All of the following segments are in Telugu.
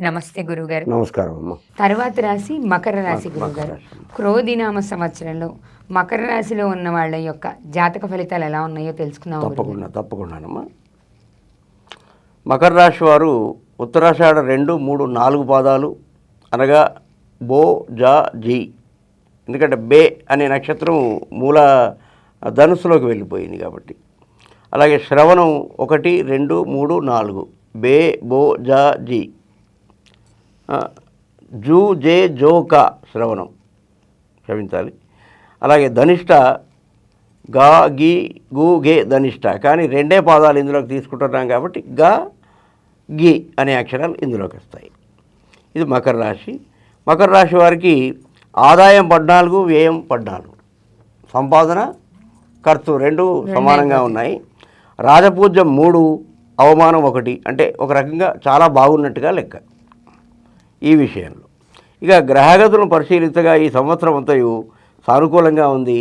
నమస్తే గురుగారు. నమస్కారం అమ్మ. తర్వాత రాశి మకర రాశి గురుగారు. క్రోధినామ సంవత్సరంలో మకర రాశిలో ఉన్న వాళ్ళ యొక్క జాతక ఫలితాలు ఎలా ఉన్నాయో తెలుసుకుందాం. తప్పకుండా తప్పకుండానమ్మా మకర రాశి వారు ఉత్తరాషాఢ రెండు మూడు నాలుగు పాదాలు అనగా బో జా జీ. ఎందుకంటే బే అనే నక్షత్రం మూల ధనుసులోకి వెళ్ళిపోయింది కాబట్టి. అలాగే శ్రవణం ఒకటి రెండు మూడు నాలుగు. బే బో జా జీ. జూ జే జో కా శ్రవణం. క్షమించాలి. అలాగే ధనిష్ట గా గి గు గే ధనిష్ట. కానీ రెండే పాదాలు ఇందులోకి తీసుకుంటున్నాం కాబట్టి గా గి అనే అక్షరాలు ఇందులోకి వస్తాయి. ఇది మకర రాశి. మకర రాశి వారికి ఆదాయం పద్నాలుగు వ్యయం పద్నాలుగు. సంపాదన ఖర్చు రెండు సమానంగా ఉన్నాయి. రాజపూజ్యం మూడు అవమానం ఒకటి. అంటే ఒక రకంగా చాలా బాగున్నట్టుగా లెక్క. ఈ విషయంలో. ఇక గ్రహగతులను పరిశీలించగా ఈ సంవత్సరం అంతయు సానుకూలంగా ఉంది.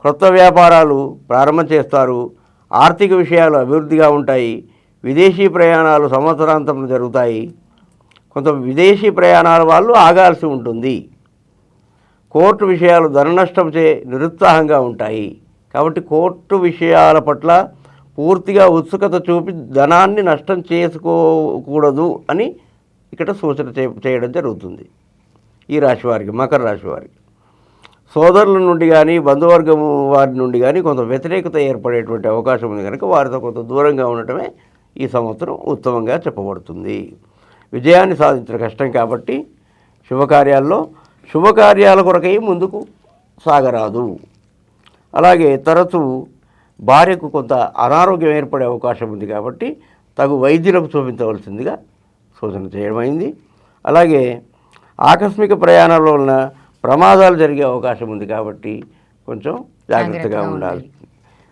క్రొత్త వ్యాపారాలు ప్రారంభం చేస్తారు. ఆర్థిక విషయాలు అభివృద్ధిగా ఉంటాయి. విదేశీ ప్రయాణాలు సంవత్సరాంతం జరుగుతాయి. కొంత విదేశీ ప్రయాణాల వాళ్ళు ఆగాల్సి ఉంటుంది. కోర్టు విషయాలు ధన నష్టం చే నిరుత్సాహంగా ఉంటాయి. కాబట్టి కోర్టు విషయాల పట్ల పూర్తిగా ఉత్సుకత చూపి ధనాన్ని నష్టం చేసుకోకూడదు అని ఇక్కడ సూచన చేయడం జరుగుతుంది. ఈ రాశి వారికి మకర రాశి వారికి. సోదరుల నుండి కానీ బంధువర్గం వారి నుండి కానీ కొంత వ్యతిరేకత ఏర్పడేటువంటి అవకాశం ఉంది కనుక వారితో కొంత దూరంగా ఉండటమే ఈ సంవత్సరం ఉత్తమంగా చెప్పబడుతుంది. విజయాన్ని సాధించడం కష్టం కాబట్టి శుభకార్యాల్లో శుభకార్యాల కొరకై ముందుకు సాగరాదు. అలాగే తరచూ భార్యకు కొంత అనారోగ్యం ఏర్పడే అవకాశం ఉంది కాబట్టి తగు వైద్యులకు చూపించవలసిందిగా సూచన చేయడమైంది. అలాగే ఆకస్మిక ప్రయాణాల వలన ప్రమాదాలు జరిగే అవకాశం ఉంది కాబట్టి కొంచెం జాగ్రత్తగా ఉండాలి.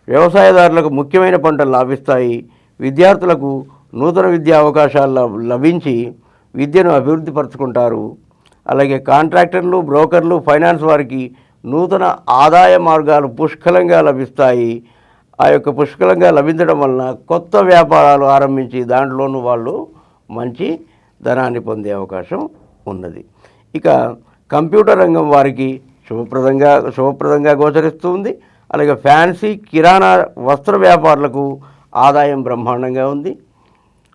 వ్యవసాయదారులకు ముఖ్యమైన పంటలు లాభిస్తాయి. విద్యార్థులకు నూతన విద్యా అవకాశాలు లభించి విద్యను అభివృద్ధి పరుచుకుంటారు. అలాగే కాంట్రాక్టర్లు బ్రోకర్లు ఫైనాన్స్ వారికి నూతన ఆదాయ మార్గాలు పుష్కలంగా లభిస్తాయి. ఆ యొక్క పుష్కలంగా లభించడం వలన కొత్త వ్యాపారాలు ఆరంభించి దాంట్లోనూ వాళ్ళు మంచి ధనాన్ని పొందే అవకాశం ఉన్నది. ఇక కంప్యూటర్ రంగం వారికి శుభప్రదంగా శుభప్రదంగా గోచరిస్తుంది అలాగే ఫ్యాన్సీ కిరాణా వస్త్ర వ్యాపారులకు ఆదాయం బ్రహ్మాండంగా ఉంది.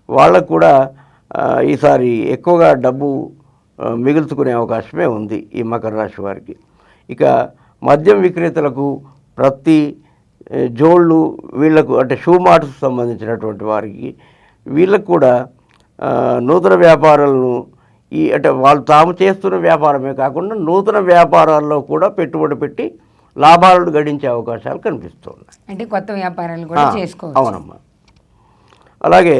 వాళ్ళకు కూడా ఈసారి ఎక్కువగా డబ్బు మిగుల్చుకునే అవకాశమే ఉంది ఈ మకర రాశి వారికి. ఇక మద్యం విక్రేతలకు ప్రతి జోళ్ళు వీళ్ళకు అంటే షూ మార్ట్స్ సంబంధించినటువంటి వారికి వీళ్ళకు కూడా నూతన వ్యాపారాలను ఈ అంటే వాళ్ళు తాము చేస్తున్న వ్యాపారమే కాకుండా నూతన వ్యాపారాల్లో కూడా పెట్టుబడి పెట్టి లాభాలను గడించే అవకాశాలు కనిపిస్తున్నాయి. అంటే కొత్త వ్యాపారాలు కూడా చేసుకోవచ్చు. అవునమ్మా. అలాగే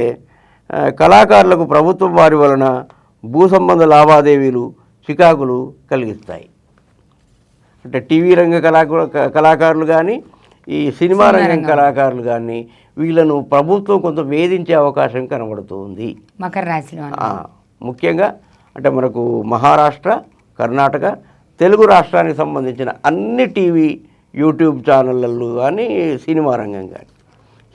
కళాకారులకు ప్రభుత్వం వారి వలన భూ సంబంధ లావాదేవీలు చికాకులు కలిగిస్తాయి. అంటే టీవీ రంగ కళాకు కళాకారులు కానీ ఈ సినిమా రంగం కళాకారులు కానీ వీళ్ళను ప్రభుత్వం కొంత వేధించే అవకాశం కనబడుతుంది. మకర రాశిలో ముఖ్యంగా అంటే మనకు మహారాష్ట్ర కర్ణాటక తెలుగు రాష్ట్రానికి సంబంధించిన అన్ని టీవీ యూట్యూబ్ ఛానళ్ళల్లో కానీ సినిమా రంగం కానీ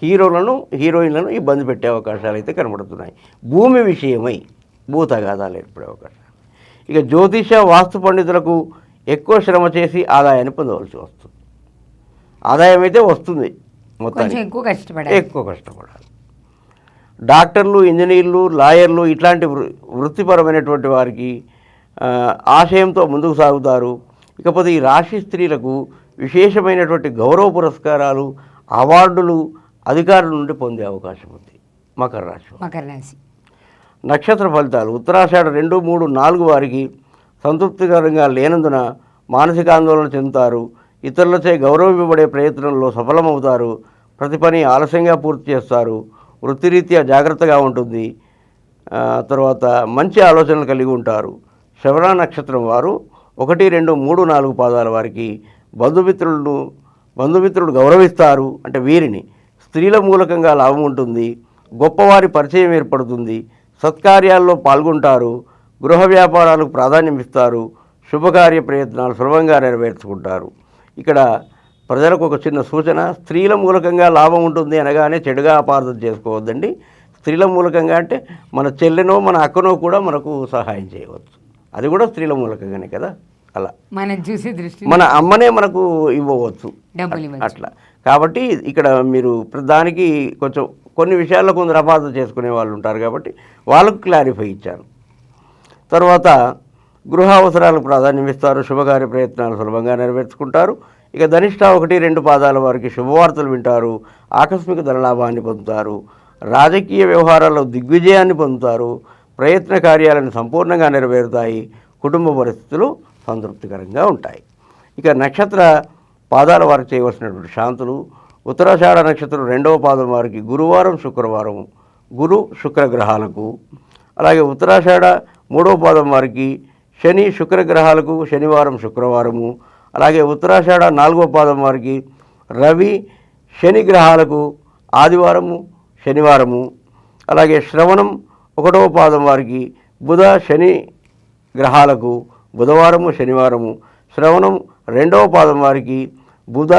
హీరోలను హీరోయిన్లను ఇబ్బంది పెట్టే అవకాశాలు అయితే కనబడుతున్నాయి. భూమి విషయమై భూతగాదాలు ఏర్పడే అవకాశాలు. ఇక జ్యోతిష వాస్తు పండితులకు ఎక్కువ శ్రమ చేసి ఆదాయాన్ని పొందవలసి వస్తుంది. ఆదాయం అయితే వస్తుంది మొత్తానికి. ఎక్కువ కష్టపడాలి. ఎక్కువ కష్టపడాలి. డాక్టర్లు ఇంజనీర్లు లాయర్లు ఇట్లాంటి వృ- వృత్తిపరమైనటువంటి వారికి ఆశయంతో ముందుకు సాగుతారు. ఇకపోతే ఈ రాశి స్త్రీలకు విశేషమైనటువంటి గౌరవ పురస్కారాలు అవార్డులు అధికారుల నుండి పొందే అవకాశం ఉంది. మకర రాశి. మకర రాశి. నక్షత్ర ఫలితాలు. ఉత్తరాషాఢ రెండు మూడు నాలుగు వారికి సంతృప్తికరంగా లేనందున మానసిక ఆందోళన చెందుతారు. ఇతరులచే గౌరవింపబడే ప్రయత్నంలో సఫలమవుతారు. ప్రతి పని ఆలస్యంగా పూర్తి చేస్తారు. వృత్తిరీత్యా జాగ్రత్తగా ఉంటుంది. తర్వాత మంచి ఆలోచనలు కలిగి ఉంటారు. శ్రవణ నక్షత్రం వారు ఒకటి రెండు మూడు నాలుగు పాదాల వారికి బంధుమిత్రులను బంధుమిత్రులు గౌరవిస్తారు. అంటే వీరిని స్త్రీల మూలకంగా లాభం ఉంటుంది. గొప్పవారి పరిచయం ఏర్పడుతుంది. సత్కార్యాల్లో పాల్గొంటారు. గృహ వ్యాపారాలకు ప్రాధాన్యం ఇస్తారు. శుభకార్య ప్రయత్నాలు సులభంగా నెరవేర్చుకుంటారు. ఇక్కడ ప్రజలకు ఒక చిన్న సూచన స్త్రీల మూలకంగా లాభం ఉంటుంది అనగానే చెడుగా అపార్థం చేసుకోవద్దండి. స్త్రీల మూలకంగా అంటే మన చెల్లెనో మన అక్కనో కూడా మనకు సహాయం చేయవచ్చు. అది కూడా స్త్రీల మూలకంగానే కదా? అలా. మనం చూసే దృష్టి మన అమ్మనే మనకు ఇవ్వవచ్చు. అట్లా. కాబట్టి ఇక్కడ మీరు దానికి కొంచెం కొన్ని విషయాల్లో కొందరు అపార్థం చేసుకునే వాళ్ళు ఉంటారు కాబట్టి వాళ్ళకు క్లారిఫై ఇచ్చాను. తర్వాత గృహ అవసరాలకు ప్రాధాన్యం ఇస్తారు శుభకార్య ప్రయత్నాలు సులభంగా నెరవేర్చుకుంటారు. ఇక ధనిష్ట ఒకటి రెండు పాదాల వారికి శుభవార్తలు వింటారు. ఆకస్మిక ధనలాభాన్ని పొందుతారు. రాజకీయ వ్యవహారాల్లో దిగ్విజయాన్ని పొందుతారు. ప్రయత్న కార్యాలను సంపూర్ణంగా నెరవేరుతాయి. కుటుంబ పరిస్థితులు సంతృప్తికరంగా ఉంటాయి. ఇక నక్షత్ర పాదాల వారికి చేయవలసినటువంటి శాంతులు. ఉత్తరాషాఢ నక్షత్రం రెండవ పాదం వారికి గురువారం శుక్రవారం గురు శుక్ర గ్రహాలకు. అలాగే ఉత్తరాషాఢ మూడవ పాదం వారికి శని శుక్రగ్రహాలకు శనివారం శుక్రవారము. అలాగే ఉత్తరాషాఢ నాలుగో పాదం వారికి రవి శని గ్రహాలకు ఆదివారము శనివారము. అలాగే శ్రవణం ఒకటవ పాదం వారికి బుధ శని గ్రహాలకు బుధవారము శనివారము. శ్రవణం రెండవ పాదం వారికి బుధ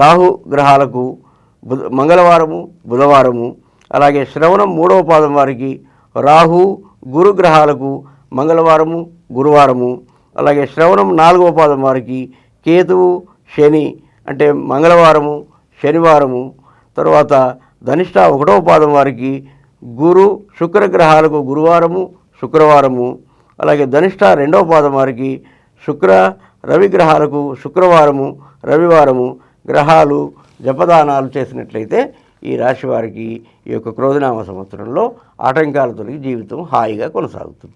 రాహు గ్రహాలకు బుధ మంగళవారము బుధవారము. అలాగే శ్రవణం మూడవ పాదం వారికి రాహు గురు గ్రహాలకు మంగళవారము గురువారము అలాగే శ్రవణం నాలుగవ పాదం వారికి కేతువు శని అంటే మంగళవారము శనివారము తర్వాత ధనిష్ట ఒకటవ పాదం వారికి గురు శుక్ర గ్రహాలకు గురువారము శుక్రవారము అలాగే ధనిష్ట రెండవ పాదం వారికి శుక్ర రవి గ్రహాలకు శుక్రవారము రవివారము గ్రహాలు జపదానాలు చేసినట్లయితే ఈ రాశి వారికి ఈ యొక్క క్రోధనామ సంవత్సరంలో ఆటంకాలు తొలగి జీవితం హాయిగా కొనసాగుతుంది